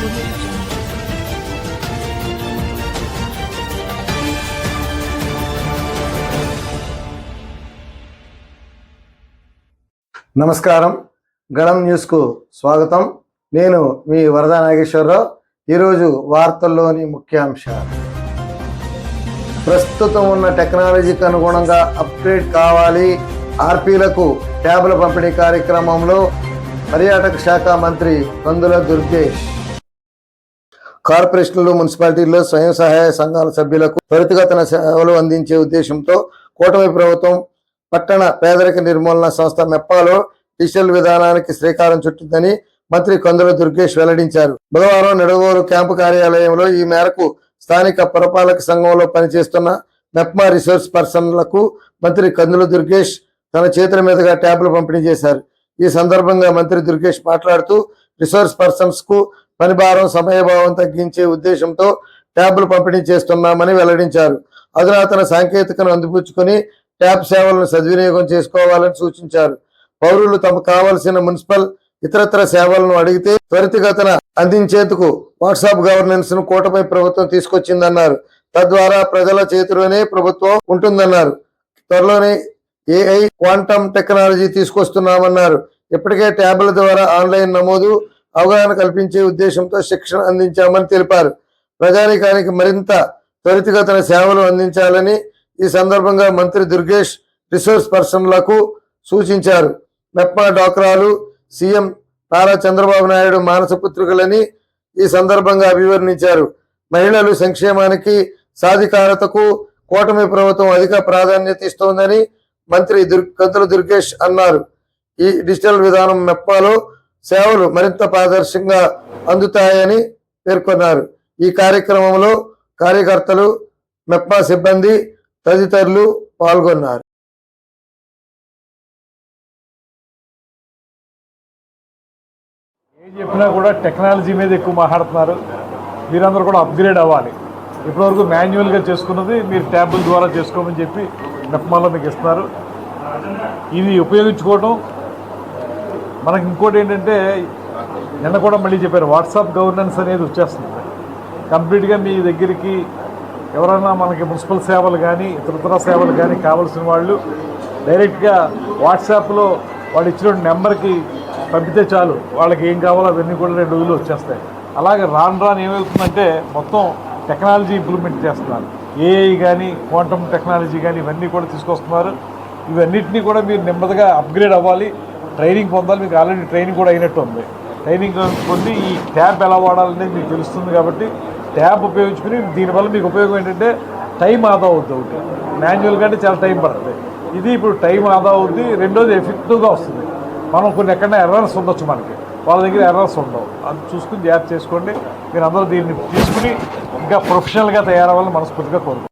నమస్కారం. గణం న్యూస్కు స్వాగతం. నేను మీ వరద నాగేశ్వరరావు. ఈరోజు వార్తల్లోని ముఖ్యాంశాలు. ప్రస్తుతం ఉన్న టెక్నాలజీకి అనుగుణంగా అప్గ్రేడ్ కావాలి. ఆర్పీలకు ట్యాబ్ల పంపిణీ కార్యక్రమంలో పర్యాటక శాఖ మంత్రి కందుల దుర్గేష్. కార్పొరేషన్లు మున్సిపాలిటీల్లో స్వయం సహాయ సంఘాల సభ్యులకు త్వరితగతిన సేవలు అందించే ఉద్దేశంతో కూటమి ప్రభుత్వం పట్టణ పేదరిక నిర్మూలన సంస్థ మెప్పాలో డిజిటల్ విధానానికి శ్రీకారం చుట్టిందని మంత్రి కందుల దుర్గేష్ వెల్లడించారు. బుధవారం నిడగోరు క్యాంపు కార్యాలయంలో ఈ మేరకు స్థానిక పురపాలక సంఘంలో పనిచేస్తున్న మెప్మా రిసోర్స్ పర్సన్లకు మంత్రి కందుల దుర్గేష్ తన చేతుల మీదుగా ట్యాబ్లు పంపిణీ చేశారు. ఈ సందర్భంగా మంత్రి దుర్గేష్ మాట్లాడుతూ రిసోర్స్ పర్సన్స్ పనిభారం పని భారం సమయభావం తగ్గించే ఉద్దేశంతో ట్యాబ్లు పంపిణీ చేస్తున్నామని వెల్లడించారు. అధునాతన సాంకేతికను అందిపుచ్చుకొని ట్యాబ్ సేవలను సద్వినియోగం చేసుకోవాలని సూచించారు. పౌరులు తమకు కావలసిన మున్సిపల్ ఇతరత్ర సేవలను అడిగితే త్వరితగతన అందించేందుకు వాట్సాప్ గవర్నెన్స్ను కూటమి ప్రభుత్వం తీసుకొచ్చిందన్నారు. తద్వారా ప్రజల చేతిలోనే ప్రభుత్వం ఉంటుందన్నారు. త్వరలోనే ఏఐ క్వాంటమ్ టెక్నాలజీ తీసుకొస్తున్నామన్నారు. ఇప్పటికే ట్యాబ్ల ద్వారా ఆన్లైన్ నమోదు అవగాహన కల్పించే ఉద్దేశంతో శిక్షణ అందించామని తెలిపారు. ప్రజానికానికి మరింత త్వరితగతిన సేవలు అందించాలని ఈ సందర్భంగా మంత్రి దుర్గేష్ రిసోర్స్ పర్సన్లకు సూచించారు. మెప్మా డాక్రాలు సీఎం నారా చంద్రబాబు నాయుడు మానస పుత్రికలని ఈ సందర్భంగా అభివర్ణించారు. మహిళలు సంక్షేమానికి సాధికారతకు కూటమి ప్రభుత్వం అధిక ప్రాధాన్యత ఇస్తోందని మంత్రి దుర్ కంతుల దుర్గేష్ అన్నారు. ఈ డిజిటల్ విధానం మెప్పాలో సేవలు మరింత పారదర్శకంగా అందుతాయని పేర్కొన్నారు. ఈ కార్యక్రమంలో కార్యకర్తలు మెప్మా సిబ్బంది తదితరులు పాల్గొన్నారు. ఏం చెప్పినా కూడా టెక్నాలజీ మీద ఎక్కువ మాట్లాడుతున్నారు. మీరందరూ కూడా అప్గ్రేడ్ అవ్వాలి. ఇప్పటివరకు మాన్యువల్గా చేసుకున్నది మీరు ట్యాబుల ద్వారా చేసుకోమని చెప్పి మెప్మాలో మీకు ఇస్తున్నారు. ఇది ఉపయోగించుకోవడం మనకి ఇంకోటి ఏంటంటే నిన్న కూడా మళ్ళీ చెప్పారు వాట్సాప్ గవర్నెన్స్ అనేది వచ్చేస్తుంది. కంప్లీట్గా మీ దగ్గరికి ఎవరైనా మనకి మున్సిపల్ సేవలు కానీ ఇతరతర సేవలు కానీ కావాల్సిన వాళ్ళు డైరెక్ట్గా వాట్సాప్లో వాళ్ళు ఇచ్చిన నెంబర్కి పంపితే చాలు. వాళ్ళకి ఏం కావాలో అవన్నీ కూడా రెండు రోజులు వచ్చేస్తాయి. అలాగే రాను రాను ఏమవుతుందంటే మొత్తం టెక్నాలజీ ఇంప్రూవ్మెంట్ చేస్తున్నారు. ఏఐ కానీ క్వాంటమ్ టెక్నాలజీ కానీ ఇవన్నీ కూడా తీసుకొస్తున్నారు. ఇవన్నిటినీ కూడా మీరు నెమ్మదిగా అప్గ్రేడ్ అవ్వాలి. ట్రైనింగ్ పొందాలి మీకు ఆల్రెడీ ట్రైనింగ్ కూడా అయినట్టు ఉంది. ట్రైనింగ్ పొంది ఈ ట్యాబ్ ఎలా వాడాలనేది మీకు తెలుస్తుంది కాబట్టి ట్యాబ్ ఉపయోగించుకుని దీనివల్ల మీకు ఉపయోగం ఏంటంటే టైం ఆదా అవుద్ది ఒకటి. మాన్యువల్ కంటే చాలా టైం పడుతుంది ఇది ఇప్పుడు టైం ఆదా అవుద్ది రెండోది ఎఫెక్టివ్గా వస్తుంది. మనం కొన్ని ఎక్కడైనా ఎర్రర్స్ ఉండొచ్చు మనకి. వాళ్ళ దగ్గర ఎర్రర్స్ ఉండవు. అది చూసుకుని జాగ్రత్త చేసుకోండి. మీరు అందరూ దీన్ని తీసుకుని ఇంకా ప్రొఫెషనల్గా తయారవ్వాలని మనస్ఫూర్తిగా కోరుకుంటున్నాం